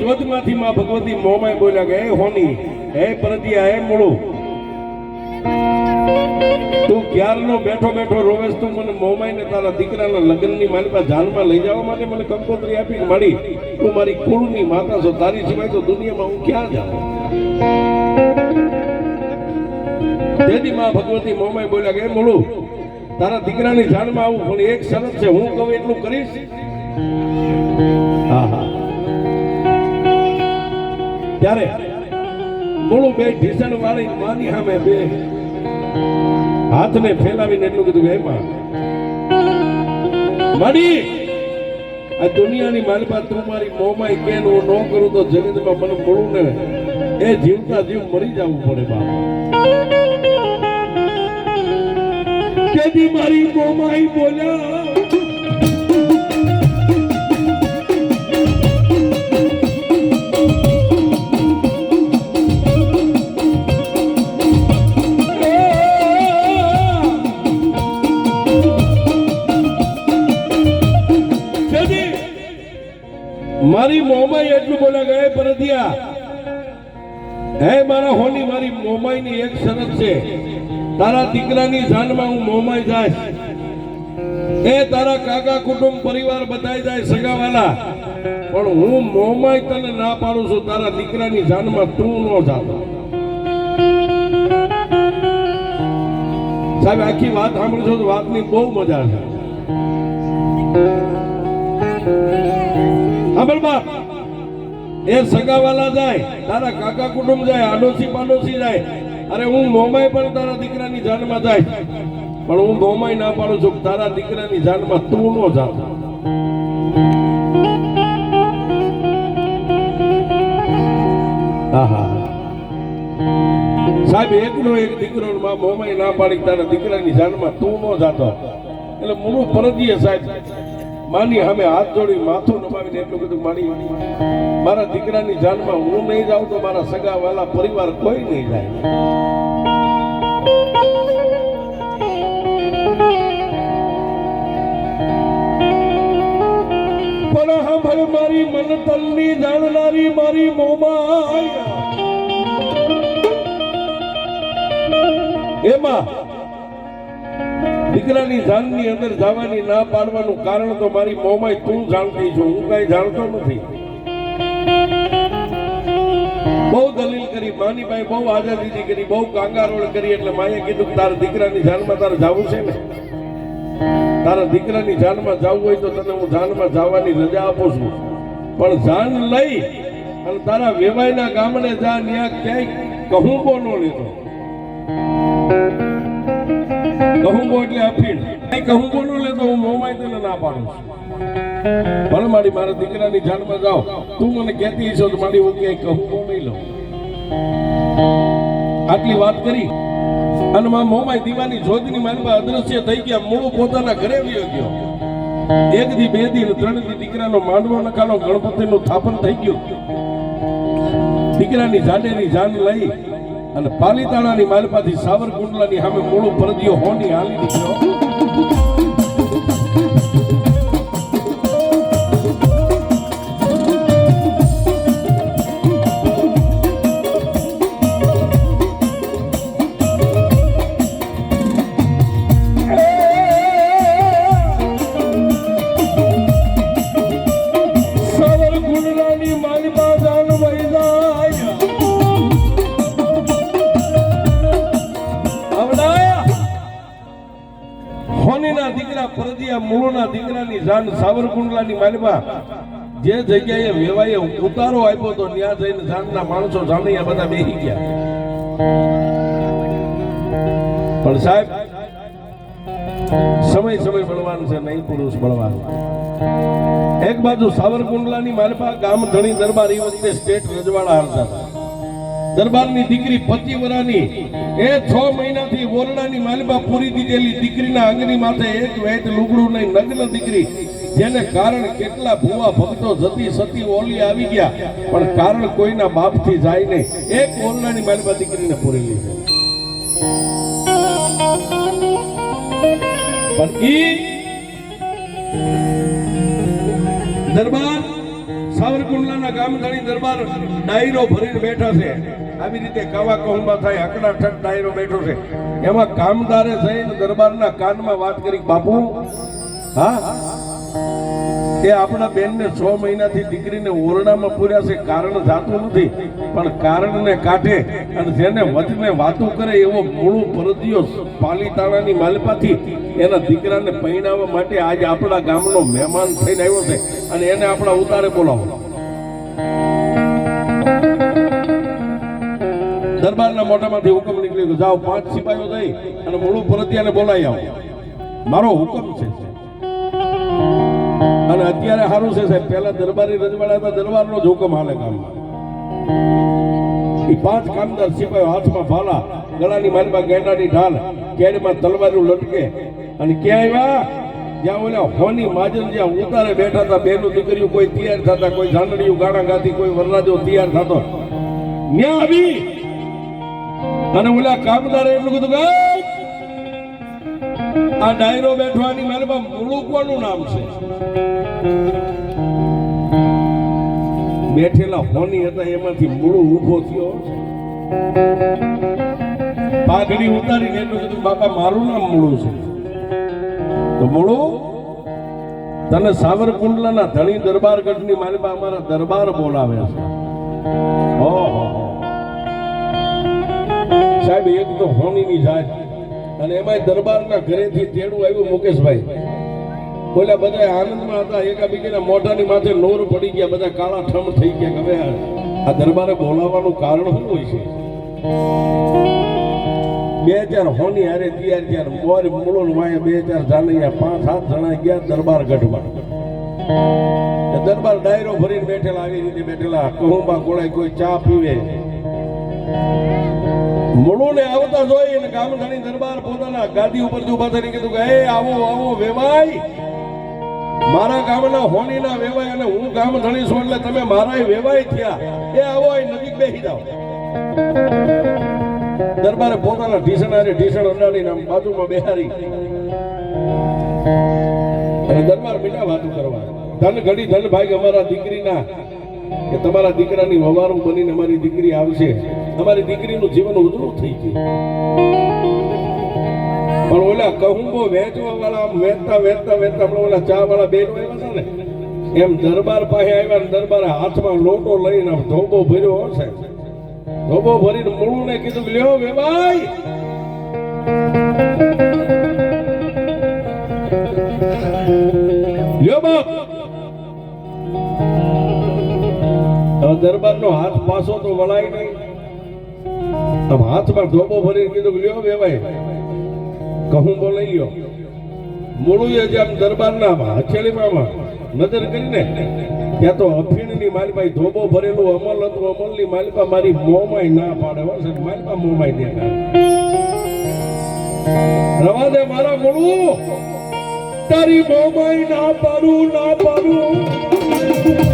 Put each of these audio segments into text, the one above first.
જ્યોતમાંથી માં ભગવતી મોમાં બોલ્યા કે હે હોની, હે પરતિયા, હે મૂળો. તું ક્યારનો બેઠો બેઠો રોવેશ, તું મને મોમાઈ ને તારા દીકરાના લગ્નની મારી જાનમાં લઈ જવા માટે મને કંકોત્રી આપી મળી. તું મારી કુળની માતા છો, તારી સિવાય તો દુનિયામાં હું ક્યાં જાઉં? તેથી માં ભગવતી મોમાઈ બોલ્યા કે "હે મૂળું, તારા દીકરાની જાનમાં આવું પણ એક શરત છે, હું કહું એટલું કરીશ? હા. ત્યારે મૂળું બે ઢીસણ વાળી માની સામે બે. હાથને ફેલાવીને એટલું કીધું એમાં મળી આ દુનિયાની મારી તું મારી મોમાઈ કે હું ન કરું તો જગતમાં મને મળું ને. એ જીવતા જીવ મરી જવું પડે બાપ. તેથી મારી મોમાઈ બોલ્યા? મારી મોમાઈ એટલું બોલ્યા ગયા પરધિયા હે મારા હોની, મારી મોમાઈની એક શરત છે. તારા દીકરાની જાનમાં હું મોમાઈ જાય એ તારા કાકા કુટુંબ પરિવાર બધાય જાય સગાવાલા. પણ હું મોમાઈ તને ના પાડું છું, તારા દીકરાની જાનમાં તું ન જાતો સાહેબ, આખી વાત સાંભળશો તો વાતની બહુ મજા છે સાંભળ બાપ એ સગાવાલા જાય, તારા કાકા કુટુંબ જાય, આડોશી પાડોશી જાય. અરે હું મોમાય પણ તારા દીકરાની જાનમાં જાય. પણ હું મોમાય ના પાડું છું, તારા દીકરાની જાનમાં તું નો આહા. સાહેબ, એકનો એક દીકરો મોમાય ના પાડી, તારા દીકરાની જાનમાં તું નો જાતો. એટલે મૂળું પરજીએ સાહેબ માની અમે હાથ જોડી માથું નમાવીને એટલું બધું માની મારા દીકરાની જાનમાં હું નહીં જાઉં તો મારા સગા વાલા પરિવાર કોઈ નહીં જાય. પણ સાંભળ મારી મન તલની જાણનારી મારી મોમાં એમાં દીકરાની જાનની અંદર જવાની ના પાડવાનું કારણ તો મારી મોમાઈ તું જાણતી છું, હું કઈ જાણતો નથી. બહુ દલીલ કરી માની ભાઈ બહુ આઝાદી કરી, બહુ કાંગારોળ કરી, એટલે માએ કીધું કે તારા દીકરાની જાનમાં તારે જવું છે ને? તારા દીકરાની જાનમાં જવું હોય તો તને હું જાનમાં જવાની રજા આપું છું. પણ જાન લઈ અને તારા વેવાયના ગામડે જા ત્યાં ક્યાંય કહું ન લીધો? કહુંબો એટલે અફીણ. કહુંબો ન લેતો હું મોમાય તને ના પાડું ભલે મારી મારા દીકરાની જાનમાં જાઓ. તું મને કહેતી છો તો મારી હું ક્યાંય કહુંબો નહીં લઉં. આટલી વાત કરી. અને માં મોમાય દીવાની જોતની માલમાં અદ્રશ્ય થઈ ગયા. મૂળ પોતાના ઘરે વયો ગયો. એક દી, બે દી ત્રણ દી દીકરાનો માંડવો નખાનો ગણપતિનું થાપન થઈ ગયું. દીકરાની જાડેની જાન લઈ અને પાલીતાણાની માલપાથી સાવરકુંડલાની સામે મૂળ પરદિયો હોની હાલી નીકળ્યો સાવરકુંડલાની માલમાં જે જગ્યાએ વેવાએ ઉતારો આપ્યો તો ત્યાં જઈને જાણના માણસો જાણીયા બધા બેસી ગયા. પણ સાહેબ, સમય સમય બળવાન છે, નહીં પુરુષ બળવાન એક બાજુ સાવરકુંડલાની માલપા ગામ ધણી દરબાર એ વખતે સ્ટેટ રજવાડા હતા. દરબારની દીકરી પચી વરાની એ છ મહિનાથી ઓરડાની માલિબા પૂરી દીધેલી દીકરીના અંગની માથે એક વેત લુગડું નહીં, નગ્ન દીકરી જેને કારણ કેટલા ભૂવા ભક્તો જતી સતી ઓલી આવી ગયા, પણ કારણ કોઈના બાપથી જાય નહીં. એક ઓરડાની માલિબા દીકરીને પૂરી લીધી. પણ ઈ દરબાર, સાવરકુંડલાના ગામધાણી દરબાર ડાયરો ભરીને બેઠા છે. આવી રીતે કાવા કહુંબા થાય અકડા ઠક ડાયરો બેઠો છે. એમાં કામદારે થઈને દરબારના કાનમાં વાત કરી બાપુ, હા? એ આપણા બેનને છ મહિનાથી દીકરીને ઓરડામાં પૂર્યા છે, કારણ જાતું નથી. પણ કારણને કાઢે અને જેને વચને વાતો કરે એવો મૂળું પરદિયો પાલીતાણાની માલપાથી એના દીકરાને પરિણાવવા માટે આજે આપણા ગામનો મહેમાન થઈને આવ્યો છે. અને એને આપણા ઉતારે બોલાવો. દરબારના મોઢામાંથી હુકમ નીકળી ગયો. જાઓ, પાંચ સિપાહીઓ જઈ અને મૂળું પરદિયાને બોલાવી આવો. મારો હુકમ છે. અને અત્યારે સારું છે સાહેબ. પહેલા દરબારી રજવાડા હતા દરબારનો જ હુકમ હાલે ગામમાં. પાંચ કામદાર સિપાહીઓ હાથમાં ભાલા ગળાની માલમાં ગેંડાની ઢાલ કેડમાં તલવારું લટકે. અને ક્યાં આવ્યા? જ્યાં ઓલા હોની માજન જ્યાં ઉતારે બેઠા હતા બેનું દીકરીઓ કોઈ તૈયાર થતા કોઈ ઝાંડડીયું ગાણા ગાતી કોઈ વરરાજો તૈયાર થતો. ન્યા આવી. અને ઓલા કામદારે એટલું કીધું કે "એ, આ ડાયરો બેઠવાની માલમાં મૂળું નામ છે. બેઠેલા હોની હતા, એમાંથી મૂળું ઊભો થયો. પાઘડી ઉતારીને એટલું કીધું, બાપા, મારું નામ મૂળું છે. તો મૂળું, તને સાવરકુંડલાના ધણી દરબારગઢની માલિકા અમારા દરબાર બોલાવે છે. સાહેબ, એક તો હોની ની જાત. અને એમાંય દરબારના ઘરેથી તેડું આવ્યું મુકેશભાઈ. બોલ્યા બધા આનંદમાં હતા. એકાબીજાના મોઢાની માથે નોર પડી ગયા. બધા કાળા ઠમ થઈ ગયા. હવે આ દરબારે બોલાવવાનું કારણ શું હોય છે? બે ચાર હોની હારે તૈયાર ચાર મોર મૂળો વાય બે ચાર જાનૈયા પાંચ, સાત જણા ગયા દરબાર ગઢમાં. દરબાર ડાયરો ભરીને બેઠેલા, આવી રીતે બેઠેલા. કહુંબા કોળાય કોઈ ચા પીવે. મૂળું ને આવતા જોઈ અને ગામધણી દરબાર પોતાના ગાદી ઉપર ઊભા થઈને કીધું કે, એ આવો આવો વેવાય મારા ગામના હોનીના વેવાય અને હું ગામધણી છું એટલે તમે મારા વેવાય થયા. એ આવો એ નજીક બેસી જાઓ. દરબારે પોતાના ઢીસણ હારે ઢીસણ અડાડીને આમ બાજુમાં બેહારી. અને દરબાર મીઠા વાતો કરવા. ધન ઘડી, ધન ભાઈ, અમારા દીકરીના, કે તમારા દીકરાની વવારું બનીને અમારી દીકરી આવશે. અમારી દીકરીનું જીવન ઉજળું થઈ ગયું. પણ ઓલા કહુંબો વેચવા વાળા વેચતા વેચતા વેચતા ઓલા ચા વાળા બેન આવ્યા હતા ને, એમ દરબાર પાસે આવ્યા ને દરબારે હાથમાં લોટો લઈને આમ ધોબો ભર્યો હશે ધોબો ભરીને મૂળું ને કીધું લ્યો લ્યો વેવાઈ. લ્યો બાપ. હવે દરબારનો હાથ પાછો તો વળાય નહીં. આમ હાથમાં ધોબો ભરીને કીધું લ્યો બે ભાઈ કહું બોલાઈ લ્યો. મૂળુએ જેમ દરબારના હથેળીમાં નજર કરીને, ત્યાં તો અફીણની માલિપાઈ ધોબો ભરેલું અમલ હતું, અમલની માલિપા મારી મોમાય ના પાડે. હો સાહેબ, માલિપા મોંમાંય દે રવા દે મારા મૂળું. તારી મોમાય ના પાડું ના પાડું.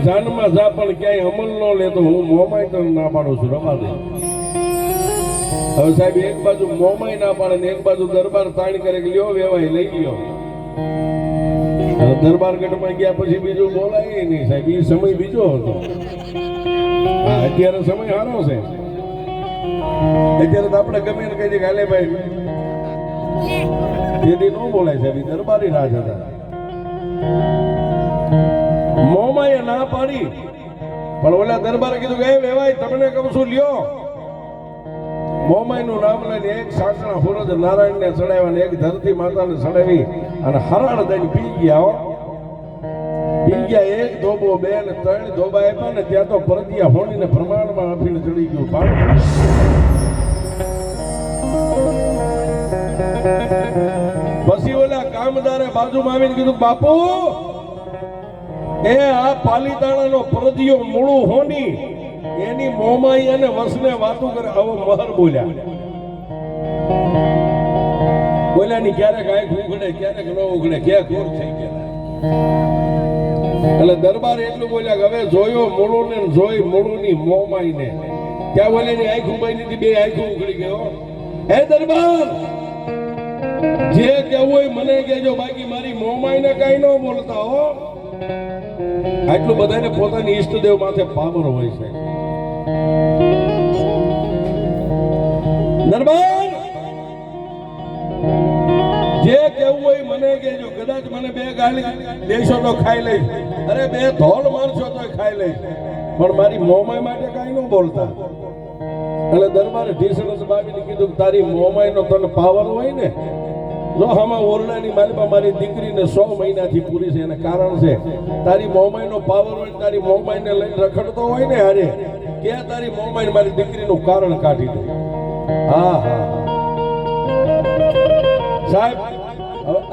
દીકરાની જાનમાં જા પણ ક્યાંય અમલ ન લે તો હું મોમાય તને ના પાડું છું રવા દે. હવે સાહેબ એક બાજુ મોમાય ના પાડે ને એક બાજુ દરબાર તાણ કરે કે લ્યો વેવાય લઈ ગયો દરબાર ગઢમાં ગયા પછી બીજું બોલાય નહીં સાહેબ એ સમય બીજો હતો. હા અત્યારે સમય સારો છે. અત્યારે તો આપણે ગમે એને કહી દે કે હાલે ભાઈ. તેથી ન બોલાય સાહેબ દરબારી રાજ હતા. મોમાએ ના પાડી. પણ ઓલા દરબારે કીધું કે વેવાય તમને કહું છું, લ્યો. મોમાઈ નું નામ લઈને એક સાસણા હુરજ નારાયણ ને ચડાવ્યા એક ધરતી માતાને ચડાવી અને હરાળ દઈને પી ગયા પી ગયા એક ધોબો, બે ને ત્રણ ધોબા આપ્યા ને ત્યાં તો પરદિયા હોણીને પ્રમાણમાં આપીને ચડી ગયું પાણી. પછી ઓલા કામદારે બાજુમાં આવીને કીધું, બાપુ એ આ પાલીતાણાનો પરદિયો મૂળું હોની, એની મોમાઈ અને વસને વાતો કરે. આવો મહર બોલ્યા. બોલ્યા ની ક્યારેક આંખ ઉઘડે ક્યારેક ન ઉઘડે ક્યાં કોર થઈ ગયા. એટલે દરબાર એટલું બોલ્યા કે હવે જોયો મૂળું ને જોઈ મૂળું ની મોમાઈ ને ત્યાં બોલે ની આંખ ઉભાઈ નથી, બે આંખો ઉઘડી ગયો હે. દરબાર! જે કેવું હોય મને કેજો બાકી મારી મોમાઈ ને કઈ ન બોલતા હો. આટલું બધાને પોતાની ઈષ્ટદેવ માથે પામર હોય છે. નરબાન જે કેવું હોય મને કહેજો. કદાચ મને બે ગાળી દેશો તો ખાઈ લઈશ. અરે બે ધોલ મારશો તો ખાઈ લઈશ. પણ મારી મોમાઈ માટે કાંઈ ન બોલતા. એટલે દરબારે ઢીસણસ બાવીને કીધું કે તારી મોમાઈ નો તને પાવર હોય ને આમાં ઓરડાની માલિબા મારી દીકરીને સો મહિનાથી પૂરી છે. એને કારણ છે, તારી મોમાઈનો પાવર હોય તારી મોમાઈને લઈને રખડતો હોય ને હારે કે તારી મોમાઈ મારી દીકરીનું કારણ કાઢી દે? હા હા સાહેબ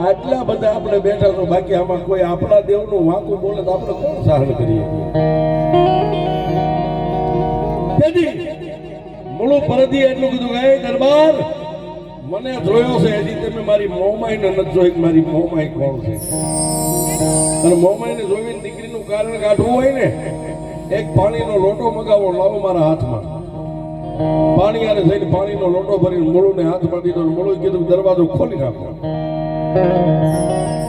આટલા બધા આપણે બેઠા તો બાકી આમાં કોઈ આપણા દેવનું વાંકું બોલે તો આપણે કોણ સહન કરીએ? મૂળું પરથી એટલું કીધું કે "એ દરબાર મને જોયો છે હજી તમે મારી મોમાઈ ને નથી જોઈ મારી મોમાઈ કોણ છે. અને મોમાઈ ને જોઈને દીકરીનું કારણ કાઢવું હોય ને, એક પાણીનો લોટો મગાવો, લાવો મારા હાથમાં. પાણી આને જઈને પાણીનો લોટો ભરીને મૂળુને હાથમાં દીધો મૂળુએ કીધું, દરવાજો ખોલી નાખો.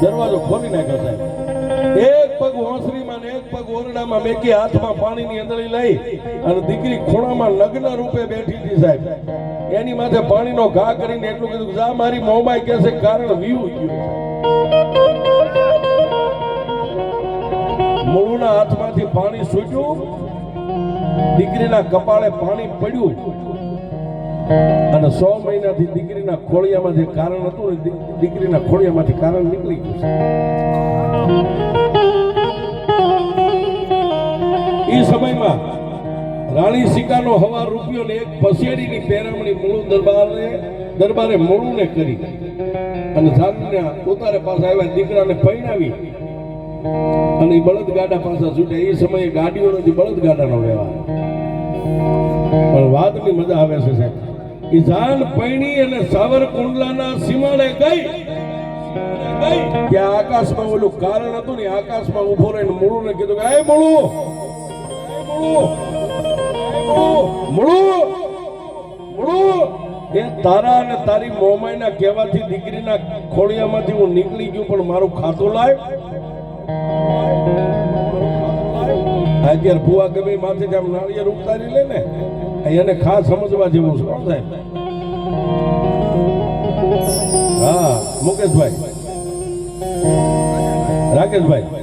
દરવાજો ખોલી નાખ્યો સાહેબ. એક પગ પગ ઓરડામાં મેકી હાથમાં પાણીની અંદરી લઈ અને દીકરી ખૂણામાં લગ્ન રૂપે બેઠી હતી સાહેબ. એની માથે પાણીનો ઘા કરીને એટલું કીધું જા મારી મોમાઈ કે છે, કારણ વીવું ગયું મૂળના હાથમાંથી પાણી છૂટ્યું દીકરીના કપાળે પાણી પડ્યું. અને સો મહિનાથી દીકરીના ખોળિયામાં જે કારણ હતું દીકરીના ખોળિયામાંથી કારણ નીકળી ગયું એ સમયમાં રાણી સિકાનો હવા રૂપિયો ને એક પસેડીની પહેરામણી મૂળું દરબારે દરબારે મૂળુંને કરી. અને જાનને ઉતારે પાસે આવ્યા દીકરાને પૈણાવી. અને એ બળદ ગાડા પાછા છૂટ્યા એ સમયે ગાડીઓ નથી બળદ ગાડાનો વ્યવહાર. પણ વાતની મજા આવે છે સાહેબ. ઈ જાન પૈણી અને સાવરકુંડલાના સીમાડે ગઈ. ત્યાં આકાશમાં ઓલું કારણ હતું ને આકાશમાં ઊભો રહીને મૂળું ને કીધું કે, એ મૂળું એ તારા અને તારી મોમાઈના કહેવાથી દીકરીના ખોળિયામાંથી હું નીકળી ગયું, પણ મારું ખાતું લાય. અત્યારે ભૂવા ગમે માથે આમ નાળિયેર ઉતારી લે ને એને ખાસ સમજવા જેવું છે સાહેબ. હા, મુકેશભાઈ. રાકેશભાઈ.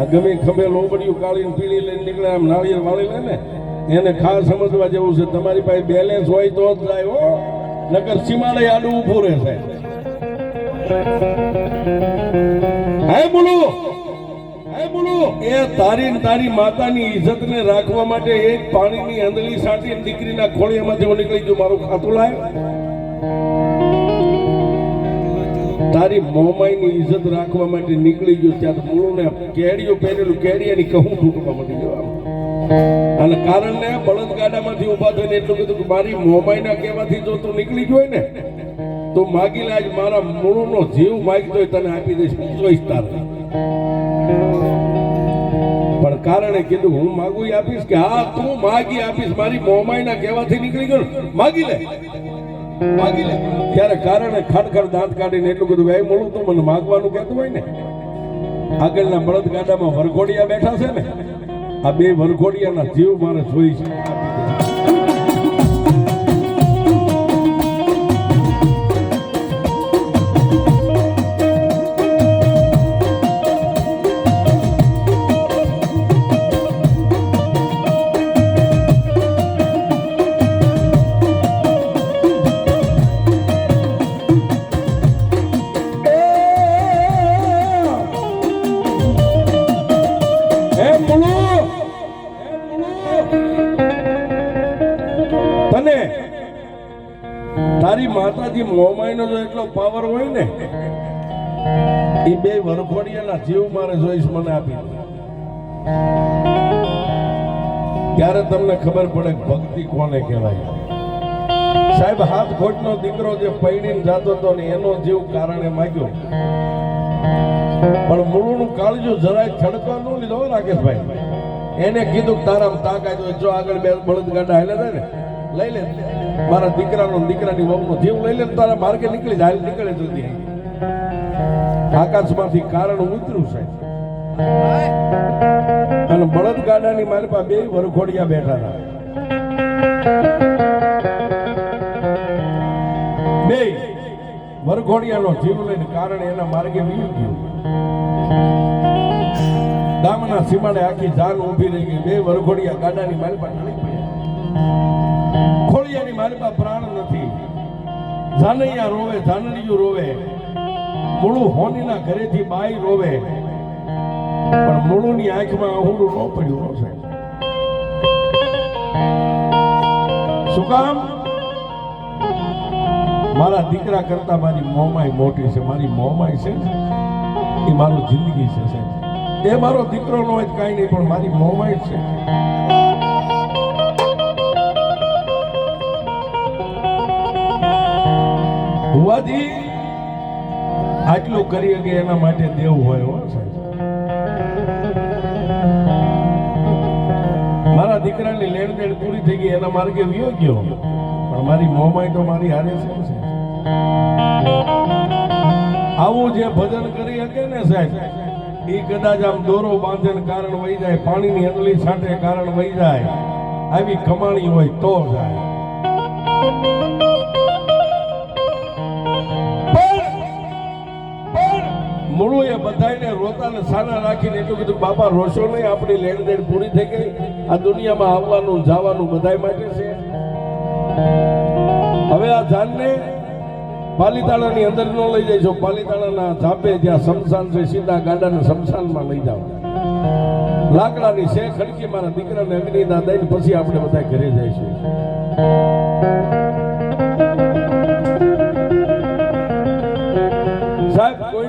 આ ગમે ખભે લોબડિયું કાળીને પીળી લઈને નીકળે, આમ નાળિયેર વાળી લે ને, એને ખાસ સમજવા જેવું છે. તમારી પાસે બેલેન્સ હોય તો જ જાય હો. નકર સીમાડે આડું ઊભું રહે સાહેબ હે બોલો હે બોલો. એ તારી તારી માતાની ઇજ્જતને રાખવા માટે એક પાણીની અંદલી સાટી દીકરીના ખોળિયામાંથી નીકળી ગયું. મારું ખાતું લાય. તારી મોમાઈની ઇજ્જત રાખવા માટે નીકળી ગયો ત્યાં મૂળને કેડીઓ પહેરેલું કેડિયાની કહું તૂટવા મળી ગયો. અને કારણને બળદગાડામાંથી ઊભા થઈને એટલું કીધું કે મારી મોમાઈના કહેવાથી જો તું નીકળી ગયો ને તો માગી લાજ મારા મૂળનો જીવ માગતો હોય તને આપી દઈશ જોઈશ તારે પણ કારણે કીધું હું માગું આપીશ કે હા તું માગી આપીશ મારી મોમાઈના કહેવાથી નીકળી ગયો ને, માગી લે માગી લે. ત્યારે કારણે ખડખડ દાંત કાઢીને એટલું બધું ભાઈ મળું તો મને માગવાનું કહેતું હોય ને. આગળના બળદ ગાડામાં વરઘોડિયા બેઠા છે ને. આ બે વરઘોડિયાના જીવ મારે જોઈ છે. જોઈશ મને આપી. ત્યારે તમને ખબર પડે ભક્તિ કોને કહેવાય. સાહેબ, હાથ ખોટનો દીકરો જે પૈણીને જાતો હતો ને એનો જીવ કારણે માગ્યો. પણ મૂળનું કાળજું જરાય છડકવા ન લીધો રાકેશભાઈ. એને કીધું તારામ તાકાત હોય, જો આગળ બે બળદ ગાડા હાલે થાય ને, લઈ લે. મારા દીકરાનો દીકરાની વહુનો જીવ લઈ લે તારા માર્ગે નીકળી જાય નીકળે જલ્દી. આકાશમાંથી કારણ ઉતર્યું છે અને બળદ ગાડાની મારી પાસે બે વરઘોડિયા બેઠા હતા. બે વરઘોડિયાનો જીવ લઈને કારણ એના માર્ગે વીર ગયું. ગામના સીમાડે આખી જાન ઊભી રહી ગઈ. બે વરઘોડિયા ગાડાની મારી પાસે ઢળી પડ્યા. ખોડિયાની મારી પાસે પ્રાણ નથી. જાનૈયા રોવે જાનડીયું રોવે. મૂળું હોનીના ઘરેથી બાઈ રોવે. પણ મૂળની આંખમાં આહુડું ન પડ્યું હો સાહેબ શું કામ? મારા દીકરા કરતા મારી મોમાઈ મોટી છે. મારી મોમાઈ છે એ મારું જિંદગી છે સાહેબ. એ મારો દીકરો નો હોય કાંઈ નહીં, પણ મારી મોમાઈ છે. ભુવાજી, આટલું કરી શકે એના માટે દેવું હોય હો સાહેબ. દીકરાની લેણ દેણ પૂરી થઈ ગઈ, એના માર્ગે વિયો ગયો. પણ મારી મોમાઈ તો મારી હારે છે. આવું જે ભજન કરી શકે ને સાહેબ એ કદાચ આમ દોરો બાંધે કારણ વહી જાય, પાણીની અંગલી છાંટે કારણ વહી જાય, આવી કમાણી હોય તો જાય. મૂળું એ બધાને રોતા ને સાના રાખીને એટલું કીધું, બાપા, રોશો નહીં, આપણી લેણ દેણ પૂરી થઈ ગઈ. આ દુનિયામાં આવવાનું, જવાનું બધાય માટે છે. હવે આ જાનને પાલીતાણાની અંદર ન લઈ જઈશો પાલીતાણાના ધાબે જ્યાં શમશાન છે, સીધા ગાડાને શમશાનમાં લઈ જાઓ. લાકડાની છે ખડકી મારા દીકરાને અગ્નિના દઈને પછી આપણે બધા ઘરે જઈશું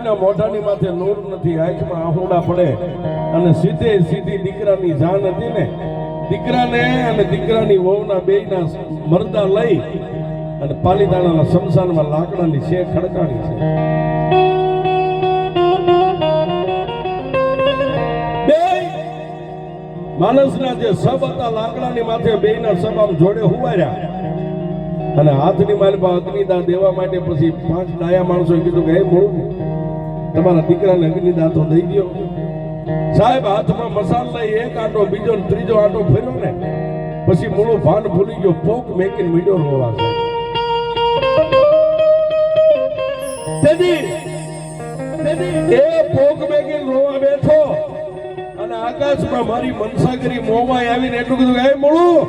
કોઈના મોઢાની માથે નૂર નથી, આંખમાં આહુડા પડે. અને સીધે સીધી દીકરાની જાન હતી ને, દીકરાને અને દીકરાની વહુના બેયના મરદા લઈ અને પાલીતાણાના શમશાનમાં લાકડાની છે ખડકાણી છે. માણસના જે સબ હતા, લાકડાની માથે બેયના સબ આમ જોડે હુવાર્યા. અને હાથની માલમાં અગ્નિદાન દેવા માટે પછી પાંચ ડાયા માણસો કીધું કે, હે મોળું તમારા દીકરાને અગ્નિ દાંતો દઈ ગયો. સાહેબ હાથમાં મસાલ લઈ એક આંટો બીજો ત્રીજો આંટો ફેર્યો ને પછી મૂળો ભાન ભૂલી ગયો. પોક મેકીને મીડો રોવા તેથી એ પોક મેકીને રોવા બેઠો અને આકાશમાં મારી મનસાગરી મોમાં આવીને એટલું કીધું હે મૂળું.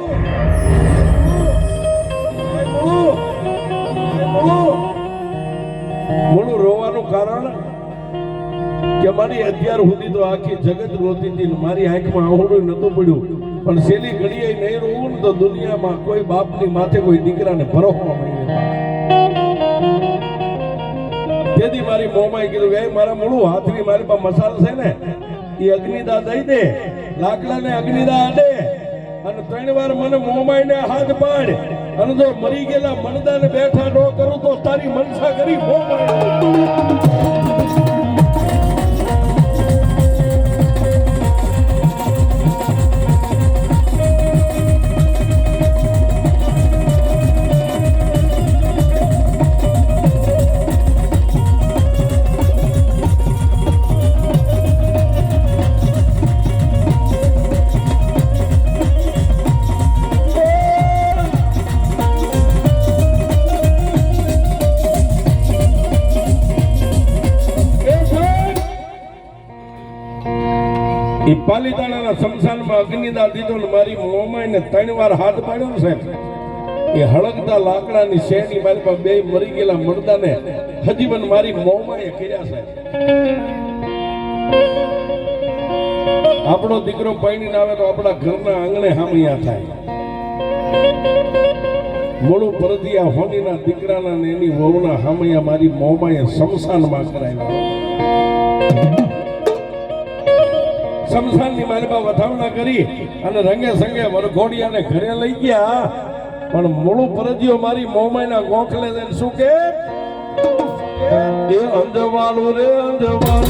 મૂળું રોવાનું કારણ કે મારી અત્યાર સુધી તો આખી જગત રોતી હતી મારી આંખમાં આવડું નતું પડ્યું. પણ સેલી ઘડીએ નહીં રોવું ને તો દુનિયામાં કોઈ બાપની માથે કોઈ દીકરાને ભરોખવા નહીં તેથી મારી મોમાએ કીધું કે મારા મોડું હાથની મારી પાસે મસાલ છે ને, એ અગ્નિદા દઈ દે, લાકડાને અગ્નિદા આડે અને ત્રણ વાર મને મોમાઈને હાથ પાડ. અને જો મરી ગયેલા મનદાને બેઠા ન કરું તો તારી મનસા કરી મોમાઈ પાલીતાણાના શમશાનમાં અગ્નિદા દીધો ને મારી મોમાઈને ત્રણ વાર હાથ પાડ્યો સાહેબ. એ હળગતા લાકડાની શેરની મારી પાસે બે મરી ગયેલા મરદાને હજી પણ મારી મોમાએ કર્યા સાહેબ. આપણો દીકરો પૈણી આવે તો આપણા ઘરના આંગણે હામૈયા થાય. મોડું પરધિયા હોનીના દીકરાના ને એની વહુના હામૈયા મારી મોમાએ શમશાનમાં કરાવ્યા. શમશાનની મારીમાં વધાવણા કરી અને રંગે સંગે વરઘોડિયાને ઘરે લઈ ગયા. પણ મૂળું પરજીઓ મારી મોમાઈના ગોખલે લઈને શું કે? એ અંજવાળું રે અંજવાળું